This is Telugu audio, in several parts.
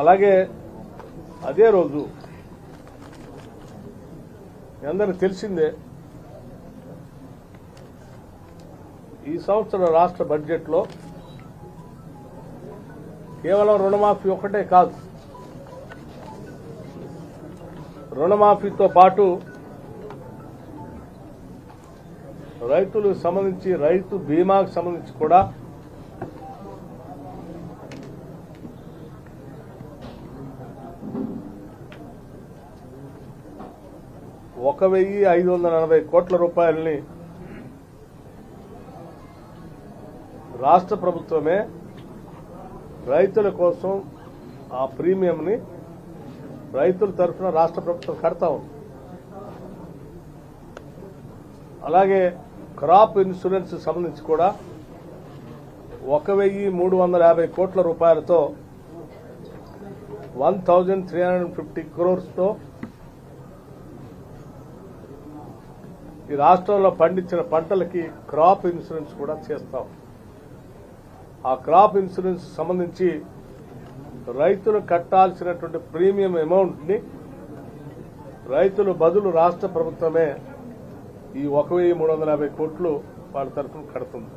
అలాగే అదే రోజు మీ అందరికి తెలిసిందే ఈ సంవత్సరం రాష్ట్ర బడ్జెట్లో కేవలం రుణమాఫీ ఒకటే కాదు. రుణమాఫీతో పాటు రైతులకు సంబంధించి రైతు బీమాకు సంబంధించి కూడా ఒక వెయ్యి ఐదు వందల నలభై కోట్ల రూపాయలని రాష్ట్ర ప్రభుత్వమే రైతుల కోసం ఆ ప్రీమియంని రైతుల తరఫున రాష్ట్ర ప్రభుత్వం కడతా ఉంది. అలాగే క్రాప్ ఇన్సూరెన్స్ సంబంధించి కూడా ఒక వెయ్యి మూడు వందల యాభై కోట్ల రూపాయలతో one thousand three hundred fifty క్రోర్స్తో ఈ రాష్ట్రంలో పండించిన పంటలకి క్రాప్ ఇన్సూరెన్స్ కూడా చేస్తాం. ఆ క్రాప్ ఇన్సూరెన్స్ సంబంధించి రైతులు కట్టాల్సినటువంటి ప్రీమియం అమౌంట్ని రైతులు బదులు రాష్ట్ర ప్రభుత్వమే ఈ ఒక వెయ్యి మూడు వందల యాభై కోట్లు వాళ్ళ తరఫున కడుతుంది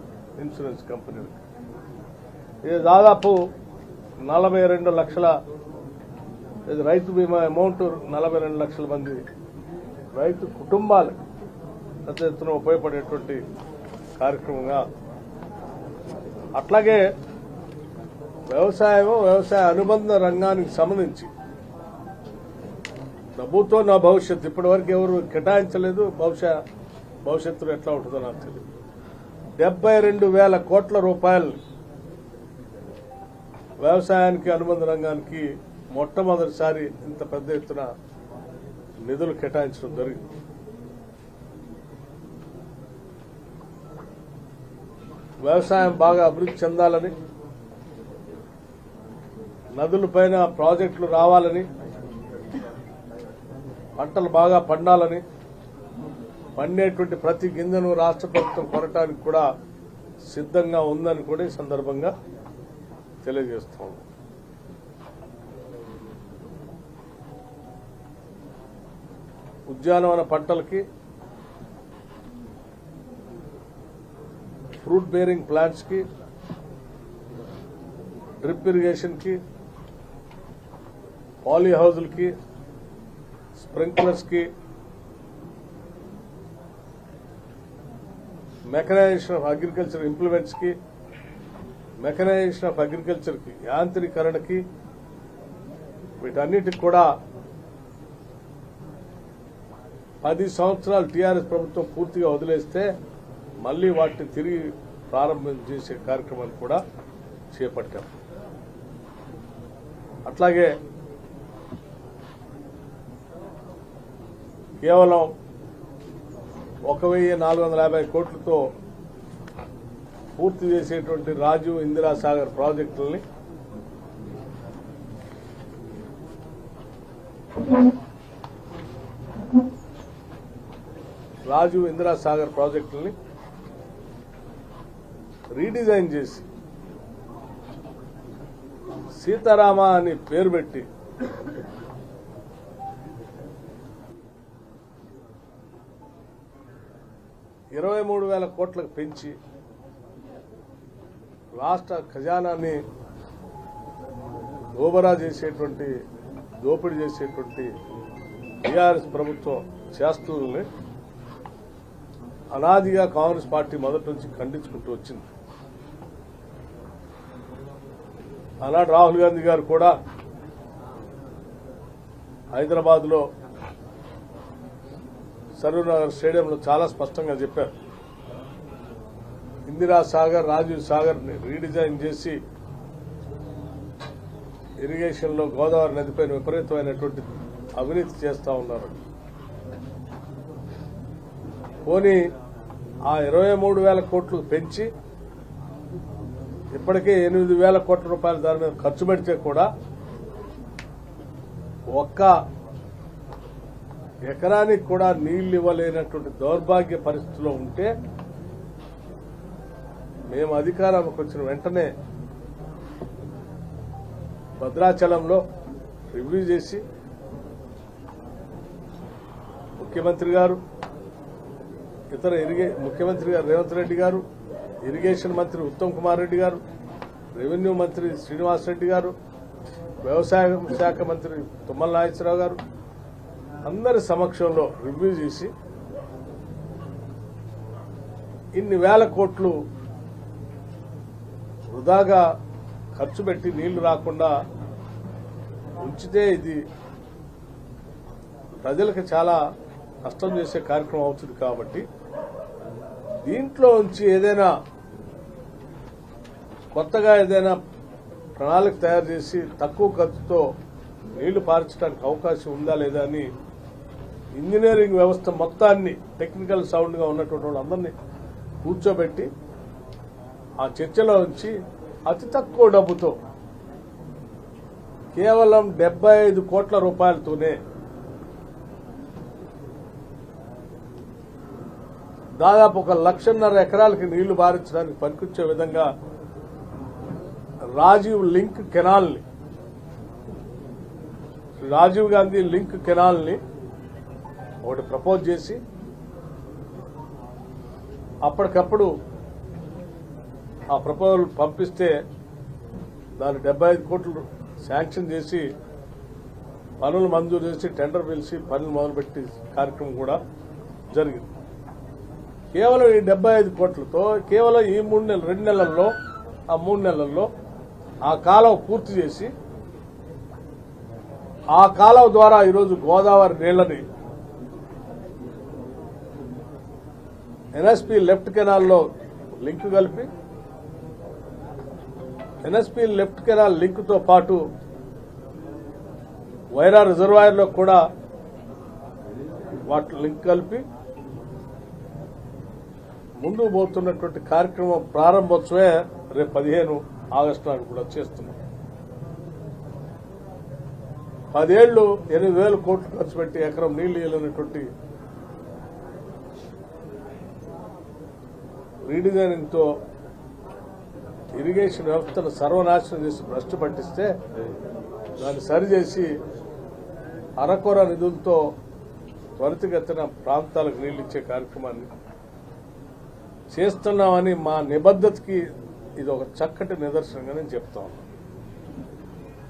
ఇన్సూరెన్స్ కంపెనీలకు. ఇది దాదాపు నలభై రెండు లక్షల ఇది రైతు బీమా అమౌంట్ నలభై రెండు లక్షల మంది రైతు కుటుంబాలకు పెద్ద ఎత్తున ఉపయోగపడేటువంటి కార్యక్రమంగా. అట్లాగే వ్యవసాయం వ్యవసాయ అనుబంధ రంగానికి సంబంధించి ప్రభుత్వం నా భవిష్యత్తు. ఇప్పటి వరకు ఎవరు కేటాయించలేదు. బహుశా భవిష్యత్తులో ఎట్లా ఉంటుందో నాకు తెలియదు. డెబ్బై రెండు వేల కోట్ల రూపాయలు వ్యవసాయానికి అనుబంధ రంగానికి మొట్టమొదటిసారి ఇంత పెద్ద ఎత్తున నిధులు కేటాయించడం జరిగింది. వ్యవసాయం బాగా అభివృద్ధి చెందాలని నదులపైన ప్రాజెక్టులు రావాలని పంటలు బాగా పండాలని పండేటువంటి ప్రతి గింజను రాష్ట్ర ప్రభుత్వం కొనటానికి కూడా సిద్ధంగా ఉందని కూడా ఈ సందర్భంగా తెలియజేస్తాం ఉద్యానవన పంటలకి ఫ్రూట్ బేరింగ్ ప్లాంట్స్కి డ్రిప్ ఇరిగేషన్కి పాలీ హౌజులకి స్ప్రింక్లర్స్కి మెకనైజేషన్ ఆఫ్ అగ్రికల్చర్ ఇంప్లిమెంట్స్కి మెకనైజేషన్ ఆఫ్ అగ్రికల్చర్కి యాంత్రీకరణకి వీటన్నిటికి కూడా పది సంవత్సరాలు టీఆర్ఎస్ ప్రభుత్వం పూర్తిగా వదిలేస్తే మళ్ళీ వాటిని తిరిగి ప్రారంభం చేసే కార్యక్రమాన్ని కూడా చేపట్టాం. అట్లాగే కేవలం ఒక వెయ్యి నాలుగు వందల యాభై కోట్లతో పూర్తి చేసేటువంటి రాజు ఇందిరాసాగర్ ప్రాజెక్టుల్ని ప్రాజెక్టులని రాజు ఇందిరాసాగర్ ప్రాజెక్టుల్ని రీడిజైన్ చేసి సీతారామ అని పేరు పెట్టి ఇరవై మూడు వేల కోట్లకు పెంచి రాష్ట్ర ఖజానాన్ని దోబరా చేసేటువంటి దోపిడీ చేసేటువంటి టీఆర్ఎస్ ప్రభుత్వం చేస్తుల్ని అనాదిగా కాంగ్రెస్ పార్టీ మొదటి నుంచి ఖండించుకుంటూ వచ్చింది. ఆనాడు రాహుల్ గాంధీ గారు కూడా హైదరాబాద్లో సరూనగర్ స్టేడియంలో చాలా స్పష్టంగా చెప్పారు. ఇందిరా సాగర్ రాజీవ్ సాగర్ని రీడిజైన్ చేసి ఇరిగేషన్లో గోదావరి నదిపైన విపరీతమైనటువంటి అవినీతి చేస్తా ఉన్నారు. పోనీ ఆ ఇరవై మూడు వేల కోట్లు పెంచి ఇప్పటికే ఎనిమిది వేల కోట్ల రూపాయలు దాని మీద ఖర్చు పెడితే కూడా ఒక్క ఎకరానికి కూడా నీళ్ళు ఇవ్వలేనటువంటి దౌర్భాగ్య పరిస్థితిలో ఉంటే మేము అధికారంలోకి వచ్చిన వెంటనే భద్రాచలంలో రివ్యూ చేసి ముఖ్యమంత్రి గారు ఇతర ఇరిగే ముఖ్యమంత్రి గారు రేవంత్ రెడ్డి గారు ఇరిగేషన్ మంత్రి ఉత్తమ్ కుమార్ రెడ్డి గారు రెవెన్యూ మంత్రి శ్రీనివాస్ రెడ్డి గారు వ్యవసాయ శాఖ మంత్రి తుమ్మల నాగేశ్వరరావు గారు అందరి సమక్షంలో రివ్యూ చేసి ఇన్ని వేల కోట్లు వృధాగా ఖర్చు పెట్టి నీళ్ళు రాకుండా ఉంచితే ఇది ప్రజలకు చాలా కష్టం చేసే కార్యక్రమం అవుతుంది కాబట్టి దీంట్లో ఉంచి ఏదైనా కొత్తగా ఏదైనా ప్రణాళిక తయారు చేసి తక్కువ ఖర్చుతో నీళ్ళు పార్చడానికి అవకాశం ఉందా లేదా అని ఇంజనీరింగ్ వ్యవస్థ మొత్తాన్ని టెక్నికల్ సౌండ్గా ఉన్నటువంటి వాళ్ళందరినీ కూర్చోబెట్టి ఆ చర్చలో ఉంచి అతి తక్కువ డబ్బుతో కేవలం డెబ్బై ఐదు కోట్ల రూపాయలతోనే దాదాపు ఒక లక్షన్నర ఎకరాలకి నీళ్ళు బారించడానికి పనికొచ్చే విధంగా రాజీవ్ లింక్ కెనాల్ని. రాజీవ్ గాంధీ లింక్ కెనాల్ని ఒకటి ప్రపోజ్ చేసి అప్పటికప్పుడు ఆ ప్రపోజల్ పంపిస్తే దాని డెబ్బై ఐదు కోట్లు శాంక్షన్ చేసి పనులు మంజూరు చేసి టెండర్ పిలిచి పనులు మొదలుపెట్టి కార్యక్రమం కూడా జరిగింది. కేవలం ఈ డెబ్బై ఐదు కోట్లతో కేవలం ఈ మూడు నెలలు రెండు నెలల్లో ఆ మూడు నెలల్లో ఆ కాలం పూర్తి చేసి ఆ కాలం ద్వారా ఈరోజు గోదావరి నీళ్ళని ఎన్ఎస్పి లెఫ్ట్ కెనాల్లో లింక్ కలిపి ఎన్ఎస్పి లెఫ్ట్ కెనాల్ లింక్తో పాటు వైరా రిజర్వాయర్లో కూడా వాటి లింక్ కలిపి ముందుకు పోతున్నటువంటి కార్యక్రమం ప్రారంభోత్సవే రేపు పదిహేను ఆగస్టు నాడు కూడా చేస్తున్నాం. పదేళ్ళు ఎనిమిది వేల కోట్లు ఖర్చు పెట్టి ఎకరం నీళ్ళు ఇవ్వలేనటువంటి రీడిజైనింగ్తో ఇరిగేషన్ వ్యవస్థను సర్వనాశనం చేసి భ్రష్టు పట్టిస్తే దాన్ని సరిచేసి అరకొర నిధులతో త్వరితగతిన ప్రాంతాలకు నీళ్ళు ఇచ్చే కార్యక్రమాన్ని చేస్తున్నామని మా నిబద్ధతకి ఇది ఒక చక్కటి నిదర్శనంగా నేను చెప్తా ఉన్నాను.